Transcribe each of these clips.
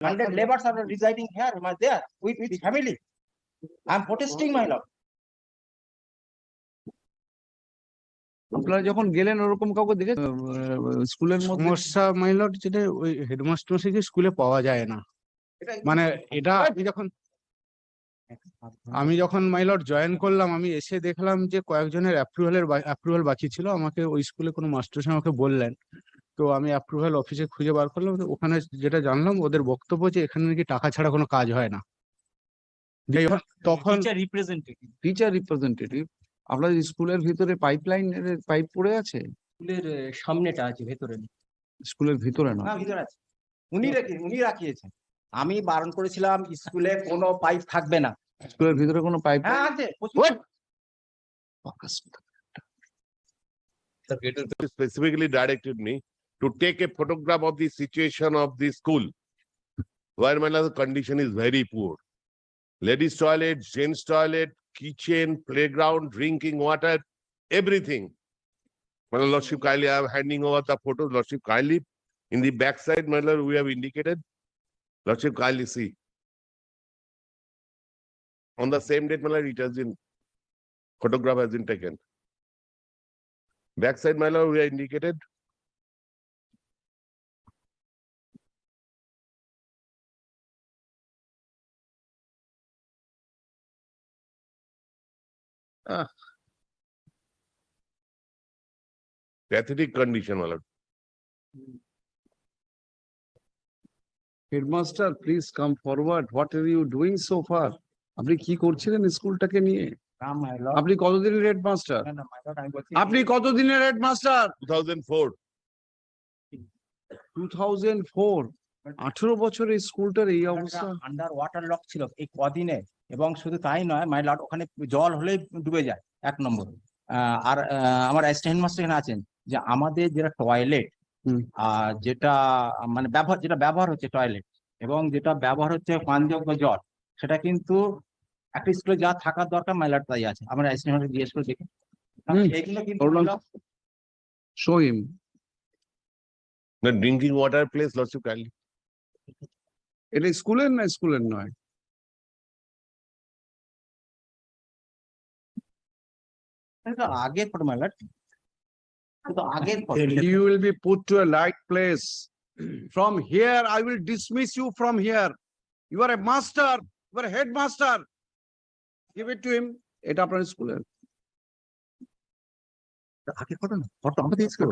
Hundred laborers are residing here, my there, with, with family. I am protesting, my lord. আপনারা যখন গেলেন ওরকম কাউকে দেখে স্কুলের সমস্যা মাইলট যেটা ওই হেডমাস্টার মশাইকে স্কুলে পাওয়া যায় না মানে এটা আমি যখন আমি যখন মাইলট জয়েন করলাম আমি এসে দেখলাম যে কয়েকজনের অ্যাপ্রুভালের অ্যাপ্রুভাল বাকি ছিল আমাকে ওই স্কুলে কোনো মাস্টার আমাকে বললেন তো আমি অ্যাপ্রুভাল অফিসে খুঁজে বার করলাম তো ওখানে যেটা জানলাম ওদের বক্তব্য যে এখানে নাকি টাকা ছাড়া কোনো কাজ হয় না। তখন. টিচার রিপ্রেজেন্টেটিভ আপনাদের স্কুলের ভিতরে পাইপলাইন পাইপ পড়ে আছে? স্কুলের সামনেটা আছে ভেতরে। স্কুলের ভিতরে না ভিতরে আছে। উনি রেখে উনি রাখিয়েছেন। আমি বারণ করেছিলাম স্কুলে কোনো পাইপ থাকবে না। স্কুলের ভিতরে কোনো পাইপ হ্যাঁ আছে specifically directed me. To take a photograph of the situation of the school. Where my condition is very poor. Ladies toilet, gents toilet, kitchen, playground, drinking water, everything. My lordship kindly, I am handing over the photos, lordship kindly. In the backside, my lord, we have indicated. Lordship kindly see. On the same date, my lord, it has been, photograph has been taken. Backside, my lord, we are indicated. Ah. Pathetic condition, my lord. Headmaster please come forward what are you doing so far আপনি কি করছিলেন স্কুলটাকে নিয়ে. আপনি কতদিনের headmaster আপনি কতদিনের headmaster Two thousand four. Two thousand four আঠেরো বছরে স্কুলটার এই অবস্থা আন্ডার ওয়াটার লক ছিল এই কদিনে এবং শুধু তাই নয় মাই লর্ড ওখানে জল হলেই ডুবে যায় এক নম্বর। আহ, আর আমার অ্যাসিস্ট্যান্ট মাস্টার এখানে আছেন যে আমাদের যেটা টয়লেট আর যেটা মানে ব্যবহার যেটা ব্যবহার হচ্ছে টয়লেট এবং যেটা ব্যবহার হচ্ছে পানযোগ্য জল সেটা কিন্তু একটা স্কুলে যা থাকার দরকার মাইলার তাই আছে। আমরা অ্যাসিস্ট্যান্ট মাস্টার জিজ্ঞেস করে দেখি। কিন্তু show him. The drinking water place, lordship kindly. এটা স্কুলের না স্কুলের নয়? এটা তো আগের ফটো মাইলার তো আগের photo। You will be put to a right place. From here, I will dismiss you from here. You are a master, you are a headmaster. Give it to him. এটা আপনার স্কুলের আগের ফটো না photo আমাদের school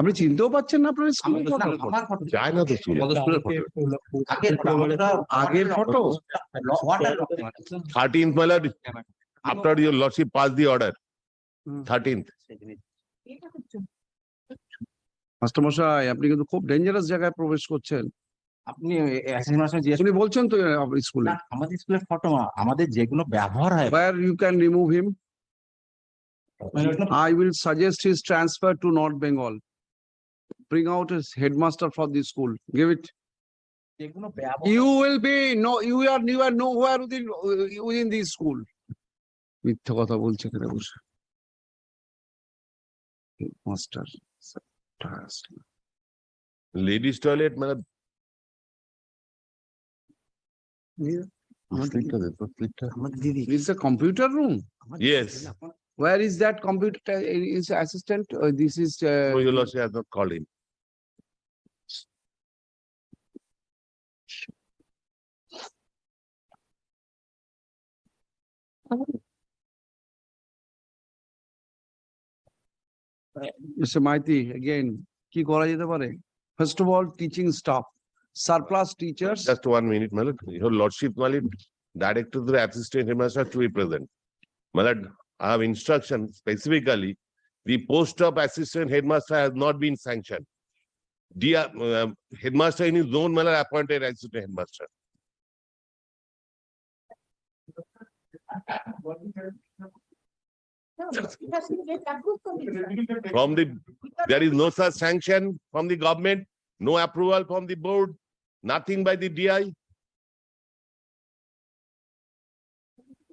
আপনি চিনতেও পাচ্ছেন না আপনার স্কুলের আমার ফটো যায় না তো চুলে। আগের photo, আগের photo? Water Thirteenth, my lord, after your lordship passed the order. Thirteenth আপনি কিন্তু খুব ডেঞ্জারাস জায়গায় প্রবেশ করছেন। আপনি যেগুলো ব্যবহার remove him I suggest his transfer to North Bengal bring headmaster for the school give it be are you are no where school মিথ্যা কথা বলছে এখানে বসে? monster ladies toilet मतलब This is a computer room. Yes. Where is that computer uh, is assistant? Uh, this is. Uh, Rojolosi has not called him. Oh. Mr. Maiti, again, কি করা যেতে পারে? First of all, teaching staff, surplus teachers. Just one minute, my lord. Your lordship, my lord, director to the assistant headmaster to be present. My lord, I have instruction specifically, the post of assistant headmaster has not been sanctioned. Dear uh, headmaster in his own manner appointed assistant headmaster. From the, there is no such sanction from the government, no approval from the board, nothing by the DI.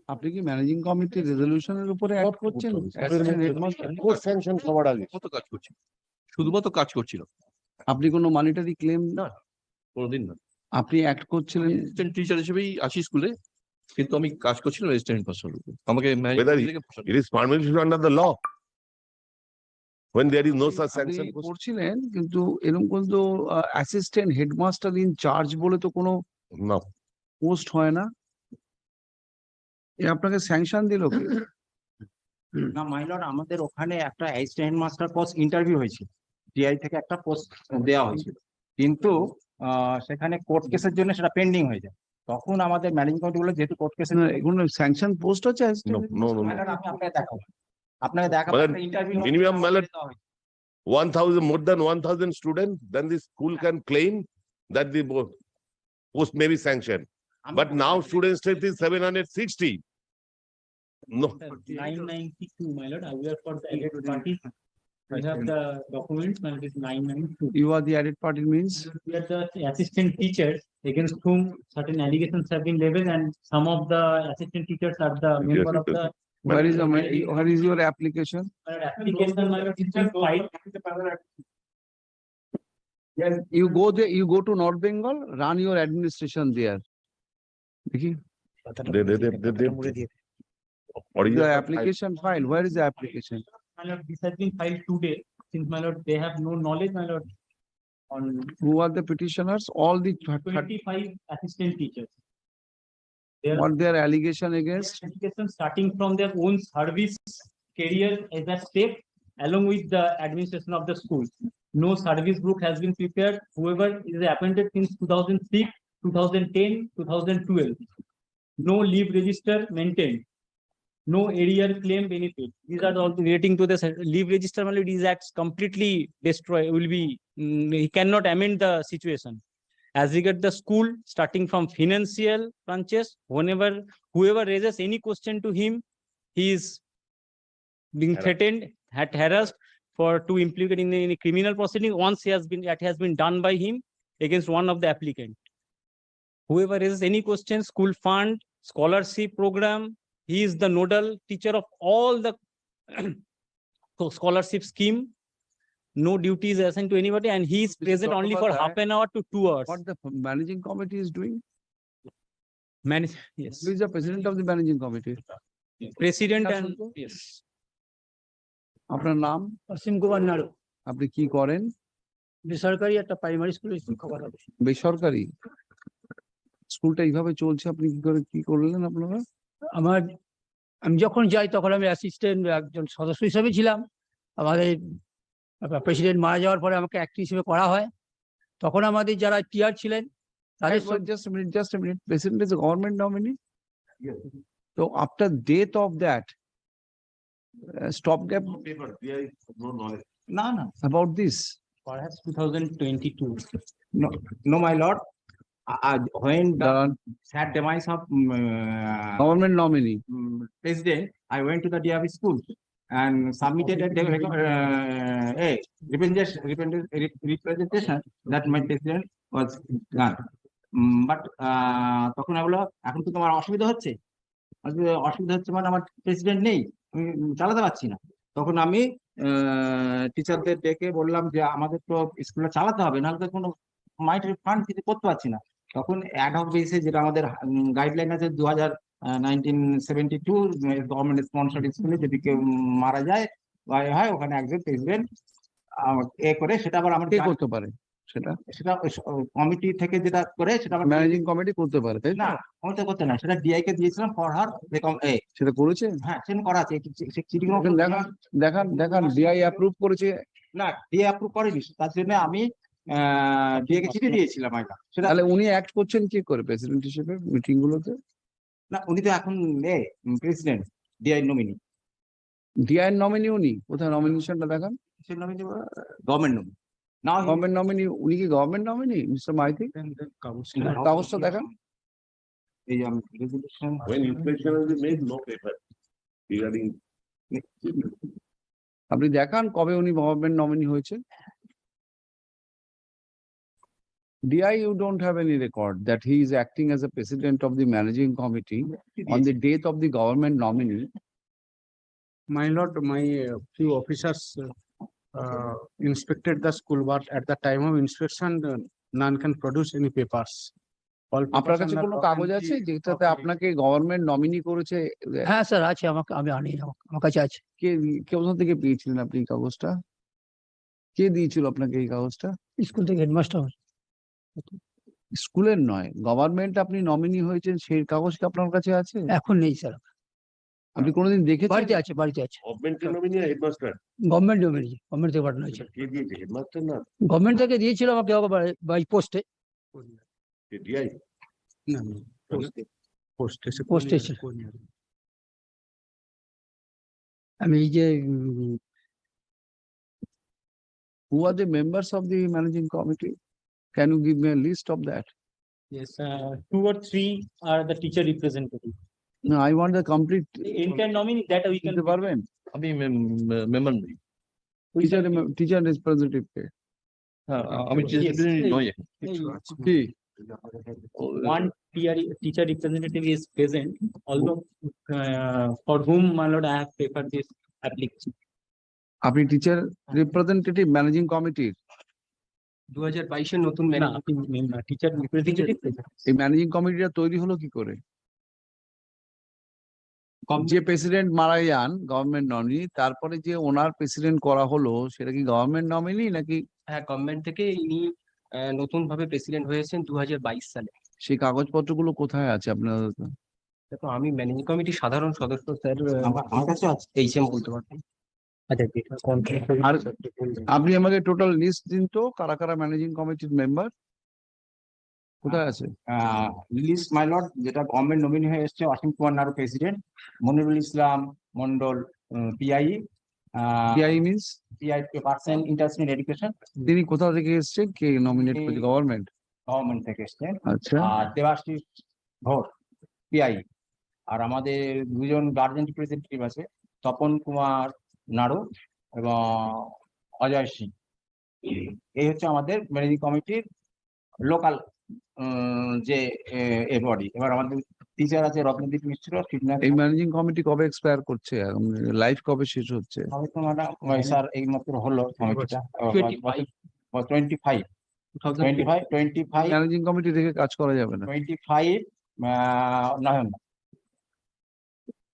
আপনি কি managing কমিটির রেজলিউশনের উপরে add করছেন? Court sanction সবার আগে। মতো কাজ করছিল শুধুমাত্র কাজ করছিল আপনি কোনো মানিটারি ক্লেম কোনোদিন না আপনি অ্যাক্ট করছিলেন টিচার হিসেবেই আছি স্কুলে কিন্তু আমি কাজ করছিলাম রেজিস্ট্যান্ট পার্সন আমাকে It is permitted under the law. When there is no such sanction. করছিলেন কিন্তু এরকম কিন্তু অ্যাসিস্ট্যান্ট হেডমাস্টার ইন চার্জ বলে তো কোনো No, পোস্ট হয় না? এ আপনাকে স্যাংশন দিল কি? না মাইলর আমাদের ওখানে একটা অ্যাসিস্ট্যান্ট মাস্টার পোস্ট ইন্টারভিউ হয়েছিল টিআই থেকে একটা পোস্ট দেওয়া হয়েছিল। কিন্তু আহ, সেখানে কোর্ট কেসের জন্য সেটা পেন্ডিং হয়ে যায়। তখন আমাদের ম্যানেজিং কমিটি গুলো যেহেতু কোর্ট কেসের কোনো স্যাংশন পোস্ট আছে no, assistant no, no, no. My lord আমি আপনাকে দেখাবো আপনাকে দেখাবো But একটা interview minimum my lord- One thousand, more than one thousand students, then the school can claim that the bo- post may be sanctioned. But now student strength is seven hundred sixty. No, Nine ninety-two, my lord, I will for the added I have the documents. You are the added party means? We are the assistant teachers against whom certain allegations have been leveled and some of the assistant teachers are the member of the. Where is, my- where is your application? Application. Yes. You go there, you go to North Bengal, run your administration there. Okay, They- they- they- they- they- the application file, where is the application? My lord, this has been filed today, since my lord, they have no knowledge, my lord. On Who are the petitioners? All the, thir- thir- twenty-five assistant teachers. They are what their allegation against? education starting from their own service career as a step along with the administration of the school. No service book has been prepared. Whoever is appointed since 2006, 2010, 2012. No leave register maintained. No area claim benefit. These are all relating to the leave register, only these acts completely destroy, will be, mm, he cannot amend the situation. As regard the school, starting from financial branches, whenever whoever raises any question to him, he is being threatened, had harassed for to implicate in any criminal proceeding, once he has been, that has been done by him against one of the applicant. Whoever raises any question, school fund, scholarship program, he is the nodal teacher of all the scholarship scheme. No duty is assigned to anybody and he is present only for half an hour to two hours. What the managing committee is doing? Manage, yes, Who is the president of the managing committee? president and, yes. আপনার নাম, অসীম কুমার নাড়ু আপনি কি করেন? বেসরকারি একটা primary স্কুলের শিক্ষক আছি। বেসরকারি? স্কুলটা এইভাবে চলছে, আপনি কি করে, কি করলেন আপনারা? আমার আমি যখন যাই তখন আমি অ্যাসিস্ট্যান্ট একজন সদস্য হিসেবে ছিলাম। আমাদের প্রেসিডেন্ট মারা যাওয়ার পরে আমাকে অ্যাক্টিং হিসেবে করা হয়। তখন আমাদের যারা টিয়ার ছিলেন তাদের গভর্নমেন্ট নমিনি তো after death of that stop gap না না no my lord uh, uh, when the the sad demise of um, uh, government nominee. mm, president, I went to the DRV school and submitted a uh, a representation, representation that my president was gone. Mm, But uh, তখন বলল এখন তো তোমার অসুবিধা হচ্ছে অসুবিধা হচ্ছে মানে আমার প্রেসিডেন্ট নেই আমি চালাতে পারছি না তখন আমি টিচারদের ডেকে বললাম যে আমাদের তো স্কুলে চালাতে হবে নাহলে তো কোনো মাইটের ফান্ড কিছু করতে পারছি না তখন অ্যাডহক বেসে যেটা আমাদের গাইডলাইন আছে দু হাজার nineteen seventy two government sponsor স্কুলে যদি কেউ মারা যায় বা হয় ওখানে একজন প্রেসিডেন্ট এ করে সেটা আবার আমার করতে পারে সেটা? সেটা কমিটি থেকে যেটা করে সেটা আবার ম্যানেজিং কমিটি করতে পারে, তাই না? করতে না সেটা ডিআই কে দিয়েছিলাম ফর হার এ সেটা করেছে? হ্যাঁ সেটা করা আছে দেখান, দেখান, দেখান, ডিআই অ্যাপ্রুভ করেছে, না অ্যাপ্রুভ করেনি তার জন্য আমি ডিএ চিঠি দিয়েছিলাম আইনা সেটা তাহলে উনি অ্যাক্ট করছেন কি করে প্রেসিডেন্ট হিসেবে মিটিং গুলোতে? না উনি তো এখন এ president DI nominee DI nominee উনি, কোথায় নমিনেশনটা দেখান? সে নমিনি গভর্নমেন্ট নমিনি না গভর্নমেন্ট নমিনি, উনি কি গভর্নমেন্ট নমিনি, মিস্টার মাইতি? কাগজটা দেখান। এই আমি resolution When has been made, no paper. Regarding আপনি দেখান কবে উনি গভর্নমেন্ট নমিনি হয়েছে? DI, you don't have any record that he is acting as a president of the managing committee on the date of the government nominee. My lord, my uh, few officers uh, uh, inspected the school, but at the time of inspection, uh, none can produce any papers. All আপনার papers কাছে under কোনো lock কাগজ and আছে key যেটাতে of- আপনাকে government nominee করেছে হ্যাঁ sir আছে আমাকে আমি আনি আমার- আমার কাছে আছে কে দি- কোথা থেকে পেয়েছিলেন আপনি এই কাগজটা কে দিয়েছিল আপনাকে এই কাগজটা স্কুল থেকে হেডমাস্টার স্কুলের নয় গভর্নমেন্ট আপনি নমিনি হয়েছেন সেই কাগজ কি আপনার কাছে আছে? এখন নেই স্যার আপনি কোনোদিন দেখেছেন? বাড়িতে আছে বাড়িতে আছে। গভর্নমেন্টের নমিনি হেডমাস্টার গভর্নমেন্ট জমি গভর্নমেন্ট থেকে পাঠানো হয়েছে কে দিয়েছে? হেডমাস্টার না? গভর্নমেন্ট থেকে দিয়েছিল আমাকে বাই পোস্টে ডিআই না। কোন year? আমি এই যে উম, are the the of of managing committee? Can you give me a list of that? Yes, uh, two or three are the teacher representative. No, I want the complete. The Entire nominee that we can. দিতে পারবেন? আমি member নই Teacher, rem- teacher representative কে? হ্যাঁ, আমি Yes. disciplinary নই এখন। কি? One peer, teacher representative is present, although uh, for whom, my lord, I have prepared this application. আপনি টিচার রিপ্রেজেন্টেটিভ ম্যানেজিং কমিটির দু হাজার বাইশের নতুন member, এই ম্যানেজিং কমিটিটা তৈরি হলো কি করে? যে প্রেসিডেন্ট মারা যান গভর্নমেন্ট নমিনি তারপরে যে ওনার প্রেসিডেন্ট করা হলো সেটা কি গভর্নমেন্ট নমিনি নাকি হ্যাঁ গভর্নমেন্ট থেকে ইনি নতুন ভাবে প্রেসিডেন্ট হয়েছেন দু হাজার বাইশ সালে। সেই কাগজপত্রগুলো কোথায় আছে আপনাদের দেখো আমি ম্যানেজিং কমিটির সাধারণ সদস্য স্যার আমার কাছে আছে। এইচ বলতে পারবেন। আচ্ছা, আর আপনি আমাকে টোটাল লিস্ট দিন তো কারা কারা ম্যানেজিং কমিটির মেম্বার কোথায় আছে? লিস্ট মাই লর্ড যেটা গভর্নমেন্ট নমিনি হয়ে এসছে Asim Kumar Naru president Monirul Islam Mondal PI PI means PI percent international education. তিনি কোথা থেকে এসেছেন কে নমিনেট করেছে? গভর্নমেন্ট গভর্নমেন্ট থেকে এসছেন আচ্ছা। আর দেবাশিস ঘোষ পিআই আর আমাদের দুজন গার্জেন রিপ্রেজেন্টেটিভ আছে তপন কুমার নাড়ু এবং অজয় সিং। এই হচ্ছে আমাদের ম্যানেজিং কমিটির লোকাল যে এ বডি এবার আমাদের টিচার আছে রত্নদীপ মিশ্র এই ম্যানেজিং কমিটি কবে এক্সপায়ার করছে? লাইফ কবে শেষ হচ্ছে? স্যার এই মাত্র হলো কমিটিটা twenty five twenty five twenty five managing committee থেকে কাজ করা যাবে না। Twenty five November.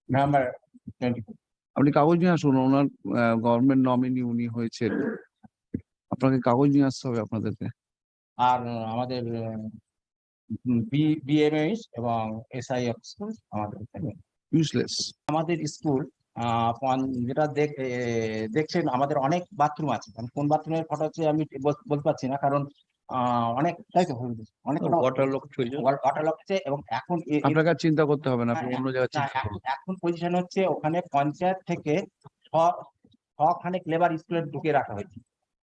November twenty আপনি কাগজ নিয়ে আসুন ওনার গভর্নমেন্ট নমিনি উনি হয়েছেন। আপনাকে কাগজ নিয়ে আসতে হবে আপনাদেরকে। আর আমাদের বিএমএস এবং এসআই স্কুল আমাদের। ইউজলেস আমাদের স্কুল যেটা দেখ দেখছেন আমাদের অনেক বাথরুম আছে। কোন বাথরুমের ফটো হচ্ছে আমি বলতে পারছি না। কারণ আহ, অনেক তাই অনেক ওয়াটার লক হয়েছে ওয়াটার এবং এখন আপনাকে চিন্তা করতে হবে না আপনি হ্যাঁ, অন্য জায়গায় চিন্তা এখন করুন। এখন পজিশন হচ্ছে ওখানে পঞ্চায়েত থেকে ছ- ছখানেক লেবার স্কুলে ঢুকে রাখা হয়েছে।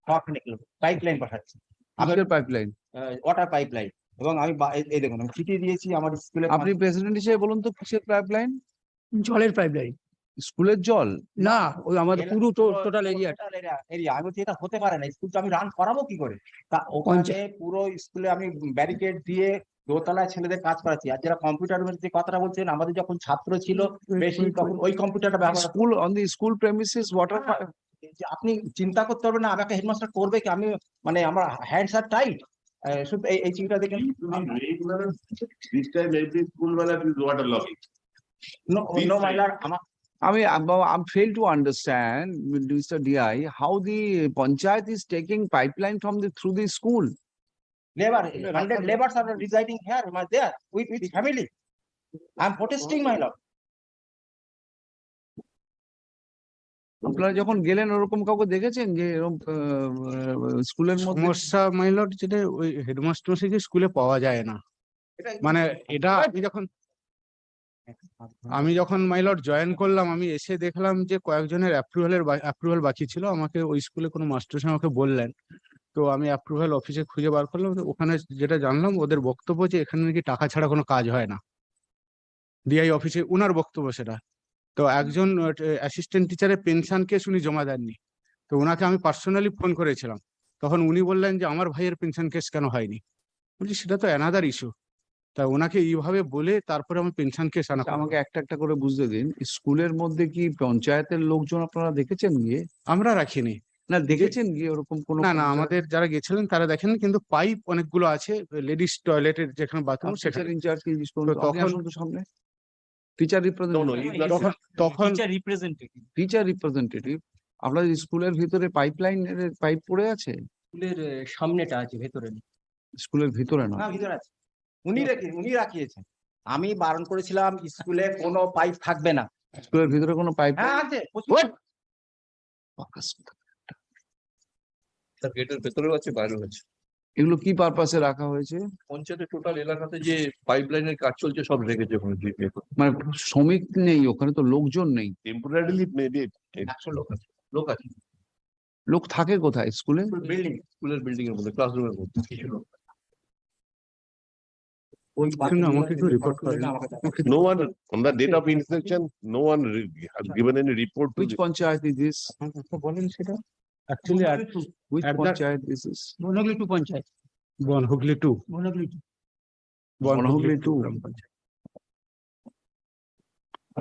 ছখানেক পাইপলাইন ওয়াটার পাইপ লাইন এবং আমি এই- দেখুন আমি চিঠি দিয়েছি আমার স্কুলে আপনি প্রেসিডেন্ট হিসেবে বলুন তো কিসের পাইপলাইন জলের পাইপ লাইন স্কুলের জল না ওই আমাদের পুরো টোটাল এরিয়া এরিয়া আমি বলছি এটা হতে পারে না স্কুল তো আমি রান করাবো কি করে তা ওখানে পুরো স্কুলে আমি ব্যারিকেড দিয়ে দোতলায় ছেলেদের কাজ করাচ্ছি আর যারা কম্পিউটার যে কথাটা বলছেন আমাদের যখন ছাত্র ছিল বেশি তখন ওই কম্পিউটারটা ব্যবহার school on the school premises water আপনি চিন্তা করতে পারবেন না আমাকে হেডমাস্টার করবে কি আমি মানে আমার হ্যান্ডস আর টাইট শুধু এই এই চিঠিটা দেখেন every school will have is water logging. No no আমার I mean, I'm, I'm fail to understand, Mr. DI, how the panchayat is taking pipeline from the, through the school. labor, hundred laborers are residing here, my there, with, with family. I'm protesting, my lord. আপনারা যখন গেলেন ওরকম কাউকে দেখেছেন যে এরকম স্কুলের মধ্যে সমস্যা মাইলট যেটা ওই হেডমাস্টার স্কুলে পাওয়া যায় না মানে এটা আমি যখন আমি যখন মাইলট জয়েন করলাম, আমি এসে দেখলাম যে কয়েকজনের অ্যাপ্রুভালের অ্যাপ্রুভাল বাকি ছিল। আমাকে ওই স্কুলে কোনো মাস্টার আমাকে বললেন। তো আমি অ্যাপ্রুভাল অফিসে খুঁজে বার করলাম। ওখানে যেটা জানলাম, ওদের বক্তব্য যে এখানে নাকি টাকা ছাড়া কোনো কাজ হয় না। ডিআই অফিসে উনার বক্তব্য সেটা। তো একজন অ্যাসিস্ট্যান্ট টিচারের পেনশন কেস উনি জমা দেননি। তো ওনাকে আমি পার্সোনালি ফোন করেছিলাম। তখন উনি বললেন যে, আমার ভাইয়ের পেনশন কেস কেন হয়নি? বলছি, সেটা তো অ্যানাদার ইস্যু তা ওনাকে এইভাবে বলে তারপরে আমি পেনশন কেস আনা আমাকে একটা একটা করে বুঝতে দিন স্কুলের মধ্যে কি পঞ্চায়েতের লোকজন আপনারা দেখেছেন গিয়ে? আমরা রাখিনি। না দেখেছেন গিয়ে ওরকম কোনো না না আমাদের যারা গেছিলেন তারা দেখেন কিন্তু পাইপ অনেকগুলো আছে লেডিস টয়লেটের যেখানে বাথরুম সেখানে। ইনচার্জ কি তখন- সামনে। টিচার রিপ্রেজেন্টেটিভ তখন টিচার রিপ্রেজেন্টেটিভ আপনাদের স্কুলের ভিতরে পাইপলাইন পাইপ পড়ে আছে? স্কুলের সামনেটা আছে ভেতরে। স্কুলের ভিতরে না? না ভিতরে আছে। উনি রেখে উনি রাখিয়েছেন। আমি বারণ করেছিলাম স্কুলে কোনো পাইপ থাকবে না। স্কুলের ভিতরে কোনো পাইপ হ্যাঁ আছে। তার গেটের ভেতরেও আছে বাইরেও আছে। এগুলো কি পারপাসে রাখা হয়েছে? পঞ্চায়েতের টোটাল এলাকাতে যে পাইপ লাইনের কাজ চলছে সব রেখেছে ওখানে মানে শ্রমিক নেই ওখানে তো লোকজন নেই। It- it- একশো লোক আছে লোক আছে। লোক থাকে কোথায়? স্কুলে? বিল্ডিং স্কুলের বিল্ডিং এর মধ্যে ক্লাসরুমের মধ্যে। কিছু লোক no one, on the date of inspection, no one re- has given any report to which the panchayat is this বলেন সেটা actually which At that- panchayat this is Bongali two panchayat Bon Hooghly two Bongali two Bonhooghly two.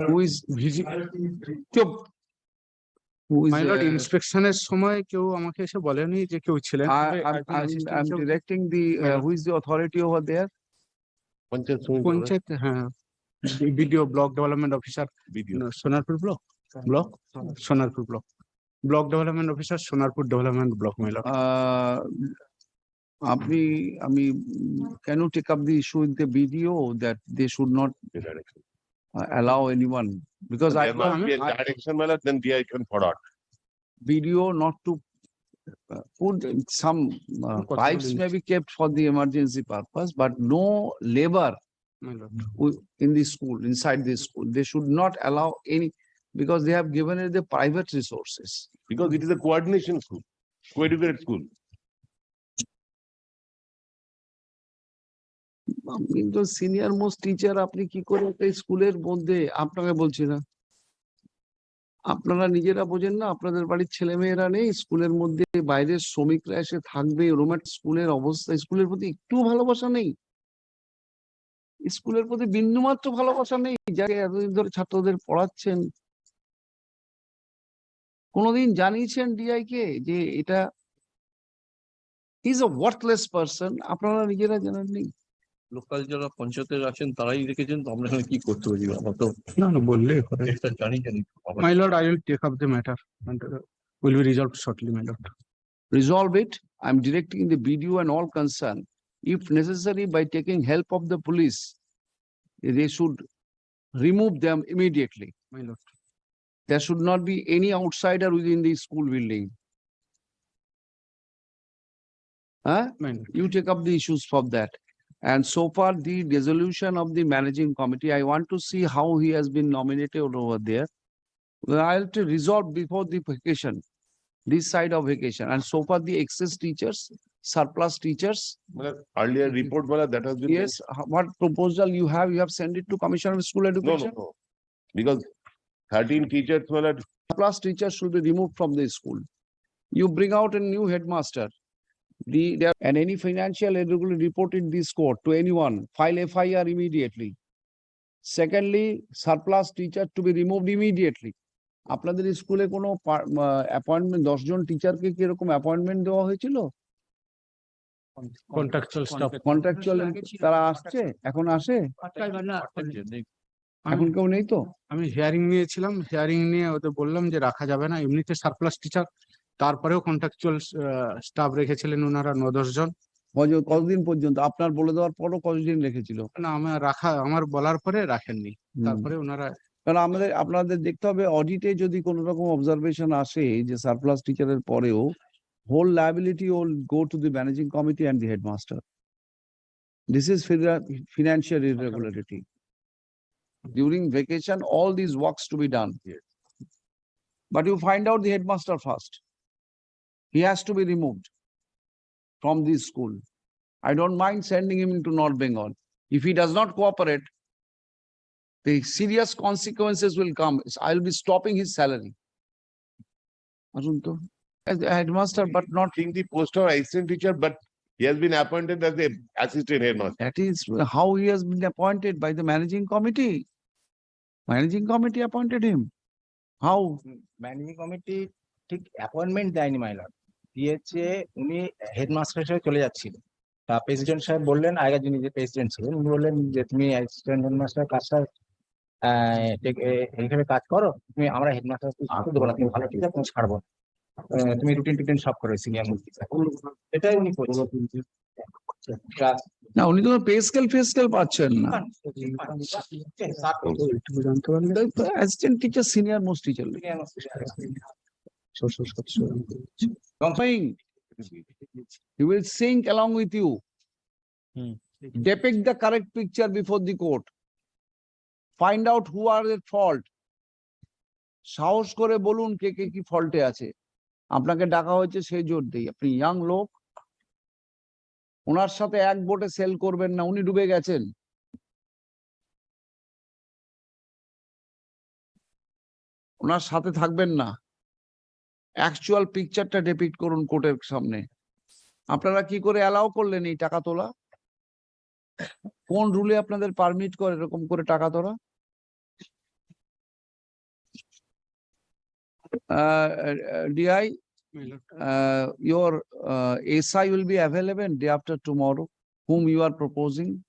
Who is চুপ who is my lord ইন্সপেকশনের সময় কেউ আমাকে এসে বলেনি যে কেউ ছিলেন I তবে I'm একজন I'm assistant I'm কেউ- directing the uh, who is the authority over there? Panchayat Samiti, right? Panchayat হ্যাঁ BDO block development officer Video. Sonarpur block block Sonarpur block block development officer Sonarpur development block my lord Uh, আপনি আমি can you take up the issue with the BDO that they should not the direction. uh, allow anyone? Because I There must be a I- direction, my lord, then DI can forward. BDO not to uh, put some uh, pipes may be kept for the emergency purpose, but no labor in the school, inside the school. They should not allow any, because they have given it the private resources. Because it is a coordination school, co-educated school. আপনি তো senior most teacher আপনি কি করে একটা স্কুলের মধ্যে আপনাকে বলছি না আপনারা নিজেরা বোঝেন না, আপনাদের বাড়ির ছেলে মেয়েরা নেই, স্কুলের মধ্যে বাইরের শ্রমিকরা এসে থাকবে রোমাট স্কুলের অবস্থা, স্কুলের প্রতি একটু ভালোবাসা নেই। স্কুলের প্রতি বিন্দুমাত্র ভালোবাসা নেই যাকে এতদিন ধরে ছাত্রদের পড়াচ্ছেন। কোনোদিন জানিয়েছেন ডিআই কে যে এটা ইজ আ ওয়ার্থলেস পার্সন আপনারা নিজেরা জানেননি? লোকাল যারা পঞ্চায়েতের আছেন তারাই রেখেছেন তো আমরা এখানে কি করতে পারি আমরা তো না না বললেই হবে এটা জানি জানি আবার My lord, I will take up the matter and uh, will be resolved shortly, my lord. resolve it. I'm directing the BDO and all concerned. If necessary, by taking help of the police, they should remove them immediately. My lord. There should not be any outsider within the school building. Huh? My lord. You take up the issues for that. And so far, the dissolution of the managing committee, I want to see how he has been nominated over there. Well, I'll to resolve before the vacation, this side of vacation. And so far, the excess teachers, surplus teachers, Earlier report, that has been. yes, what proposal you have, you have sent it to Commissioner of School No, no, Education? no. Because thirteen teachers, Surplus teachers should be removed from the school. You bring out a new headmaster. The, there, and any financial irregularity report in this court to anyone, file FIR immediately. Secondly, surplus teacher to be removed immediately. আপনাদের স্কুলে কোনো appointment দশজন টিচারকে কি এরকম appointment দেওয়া হয়েছিল Contractual staff. Contractual তারা আসছে এখন আসে। এখন কেউ নেই তো আমি হিয়ারিং নিয়েছিলাম হিয়ারিং নিয়ে ওদের বললাম যে রাখা যাবে না এমনিতে সারপ্লাস টিচার তারপরেও কন্ট্রাকচুয়াল স্টাফ রেখেছিলেন ওনারা ন দশ জন কতদিন পর্যন্ত আপনার বলে দেওয়ার পরও কতদিন রেখেছিল না আমার রাখা আমার বলার পরে রাখেননি তারপরে ওনারা কারণ আমাদের আপনাদের দেখতে হবে অডিটে যদি কোনো রকম অবজারভেশন আসে যে সারপ্লাস টিচারের পরেও whole liability will go to the managing committee and the headmaster. This is financial irregularity. During vacation, all these works to be done. But you find out the headmaster first. He has to be removed from this school. I don't mind sending him into North Bengal. If he does not cooperate, the serious consequences will come. I'll be stopping his salary. Headmaster, but not. In the post of assistant teacher, but he has been appointed as the assistant headmaster. That is how he has been appointed by the managing committee. Managing committee appointed him. How? Hmm. Managing committee ঠিক appointment দেয়নি my lord দিয়েছে উনি headmaster হিসেবে চলে যাচ্ছিলেন তা president সাহেব বললেন আগের যিনি যে প্রেসিডেন্ট ছিলেন উনি বললেন যে তুমি অ্যাসিস্ট্যান্ট হেডমাস্টার কাজটা আহ, ঠিক, এ, এইভাবে কাজ করো তুমি আমরা হেডমাস্টার দেবো না তুমি ভালো আছে তুমি ছাড়বো। তুমি রুটিন টুটিন সব করো সিনিয়র মূর্তি এটাই উনি করছেন না উনি তো পে স্কেল ফে স্কেল পাচ্ছেন না assistant teacher senior most teacher depict the correct picture before the court find out who are এর ফল্ট সাহস করে বলুন কে কে কি ফল্টে আছে। আপনাকে ডাকা হয়েছে সেই জোর দিই আপনি ইয়াং লোক। ওনার সাথে এক বোটে সেল করবেন না উনি ডুবে গেছেন। ওনার সাথে থাকবেন না। অ্যাকচুয়াল পিকচারটা ডেপিক্ট করুন কোর্টের সামনে আপনারা কি করে অ্যালাউ করলেন এই টাকা তোলা কোন রুলে আপনাদের পারমিট করে এরকম করে টাকা তোলা DI your uh, SI will be available day after tomorrow, whom you are proposing,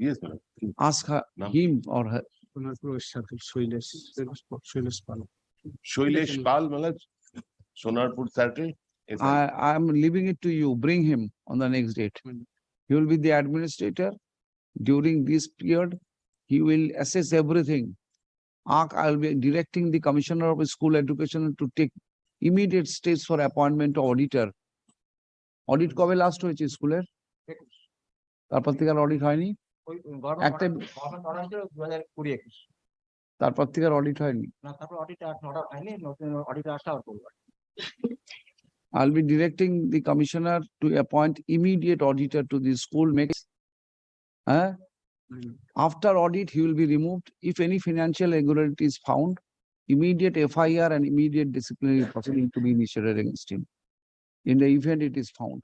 Yes, madam. ask her, Ma'am. him or her. Sonarpur circle Shailesh Shailesh Pal Shailesh Pal, Malaj, Sonarpur Circle. Yes, sir. I, I am leaving it to you, bring him on the next date. Mm. He will be the administrator. During this period, he will assess everything. Ak, I will be directing the Commissioner of School Education to take immediate steps for appointment of auditor. Audit কবে last হয়েছে স্কুলের? তারপর থেকে আর audit হয়নি? ওই government একটা- government order হয়েছিল দু হাজার কুড়ি একুশ তারপর থেকে আর অডিট হয়নি? না তারপর অডিট আর অর্ডার হয়নি নতুন অডিট আসা আর করবো I'll be directing the commissioner to appoint immediate auditor to the school makes. Huh? After audit, he will be removed. If any financial irregularity is found, immediate FIR and immediate disciplinary proceeding to be initiated against him. In the event it is found.